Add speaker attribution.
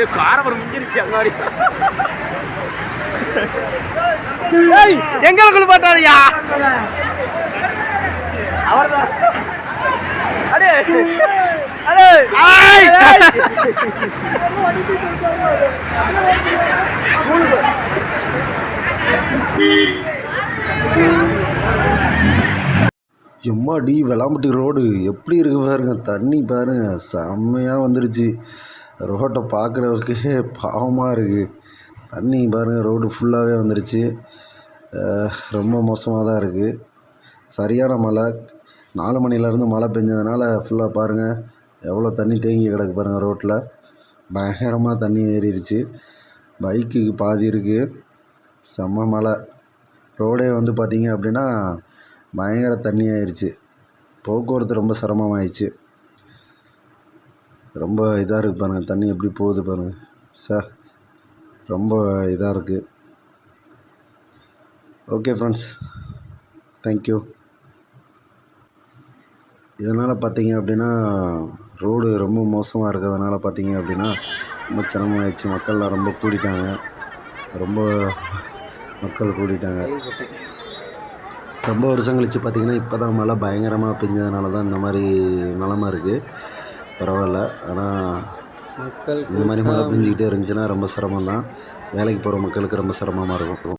Speaker 1: ஏ காரபுரம் முடிஞ்சிருச்சு அங்காடி.
Speaker 2: ஏய் எங்களுக்குள்ள போட்டாரியா
Speaker 1: அவர்தான். அடே. அடே.
Speaker 2: ஆய்.
Speaker 3: எம்மாடி வெளாம்பட்டி ரோடு. எப்படி இருக்கு பாருங்க தண்ணி பாருங்க செம்மையாக வந்துருச்சு. ரோட்டை பார்க்குறவருக்கே பாவமாக இருக்குது தண்ணி பாருங்கள் ரோடு ஃபுல்லாகவே வந்துருச்சு. ரொம்ப மோசமாக தான் இருக்குது சரியான மழை. நாலு மணிலேருந்து மழை பெஞ்சதுனால ஃபுல்லாக பாருங்கள் எவ்வளோ தண்ணி தேங்கி கிடக்கு பாருங்கள் ரோட்டில். பயங்கரமாக தண்ணி ஏறிடுச்சு. பைக்குக்கு பாதி இருக்குது செம்ம மழை. ரோடே வந்து பார்த்திங்க அப்படின்னா பயங்கர தண்ணி ஆயிடுச்சு போக்குவரத்து ரொம்ப சிரமமாயிடுச்சு. ரொம்ப இதாக இருக்குது பாருங்கள் தண்ணி எப்படி போகுது பாருங்கள் சார் ரொம்ப இதாக இருக்குது ஓகே ஃப்ரெண்ட்ஸ் தேங்க்யூ இதனால் பார்த்தீங்க அப்படின்னா ரோடு ரொம்ப மோசமாக இருக்கிறதுனால பார்த்தீங்க அப்படின்னா ரொம்ப சிரமமாயிடுச்சு. மக்கள்லாம் ரொம்ப கூடிட்டாங்க. ரொம்ப மக்கள் கூடிட்டாங்க. ரொம்ப வருஷம் கழிச்சு பார்த்தீங்கன்னா இப்போ தான் மழை பயங்கரமாக பெஞ்சதுனால தான் இந்த மாதிரி நிலமை இருக்குது பரவாயில்ல. ஆனால்
Speaker 2: மக்கள்
Speaker 3: இந்த மாதிரி மழை பெஞ்சிக்கிட்டே இருந்துச்சுன்னா ரொம்ப சிரமம் தான் வேலைக்கு போகிற மக்களுக்கு ரொம்ப சிரமமாக இருக்கும்.